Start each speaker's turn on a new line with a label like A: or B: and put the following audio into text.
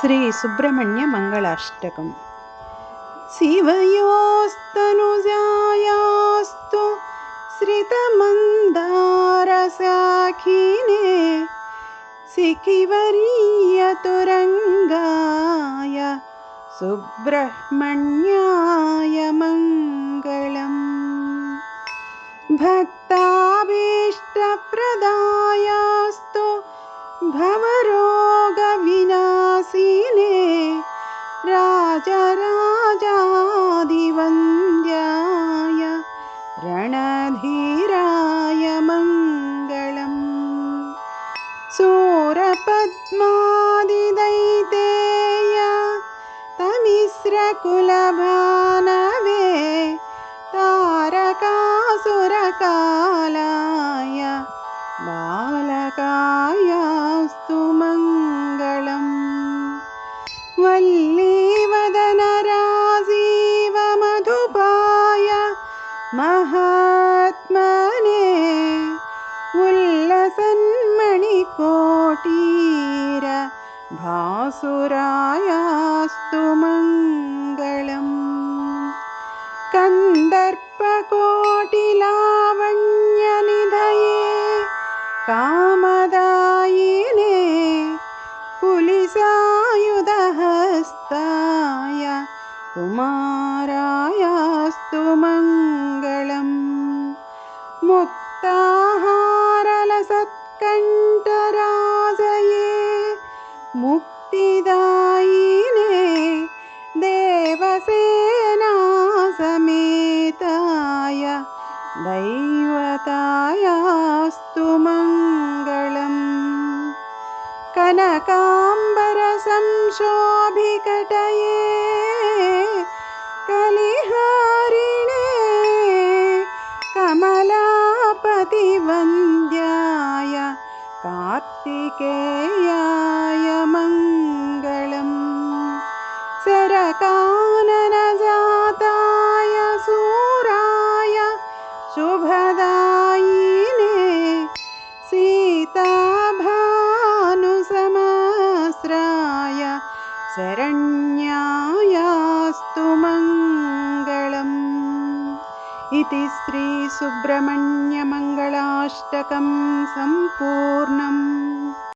A: श्रीसुब्रह्मण्यमङ्गलाष्टकम् शिवयोस्तनुजायास्तु श्रितमन्दारसाखिने सिखिवर्यतुरङ्गाय सुब्रह्मण्याय मङ्गलम् भक्ताभीष्टप्रदायास्तु भवरोगविनाशिने राजराजादिवन्द्याय रणधीराय मङ्गलम्। सूरपद्मादिदैतेय तमिस्रकुलभानवे तारकासुरकालाय बालकायास्तु मङ्गलम्। वल्लीवदनराजीवमधुपाय മഹാത്മാനെ ഉല്ലസന്മണിക്കോട്ടീര ഭാസുരായാസ്തു മംഗളം. കന്ദർപ്പകോട്ടിലാവണ്യനിധയേ കാമദ मुक्ताहारलसत्कण्ठराजये मुक्तिदायिने देवसेनासमेताय दैवतायास्तु मङ्गलम्। कनकाम्बरसंशोभिकटये कार्तिकेयाय मङ्गलम्। सरकाननजाताय सूराय शुभदायिने सीताभानुसमस्राय शरण्यायास्तु मङ्गलम्। इति श्रीसुब्रह्मण्यमङ्गलाष्टकं सम्पूर्णम्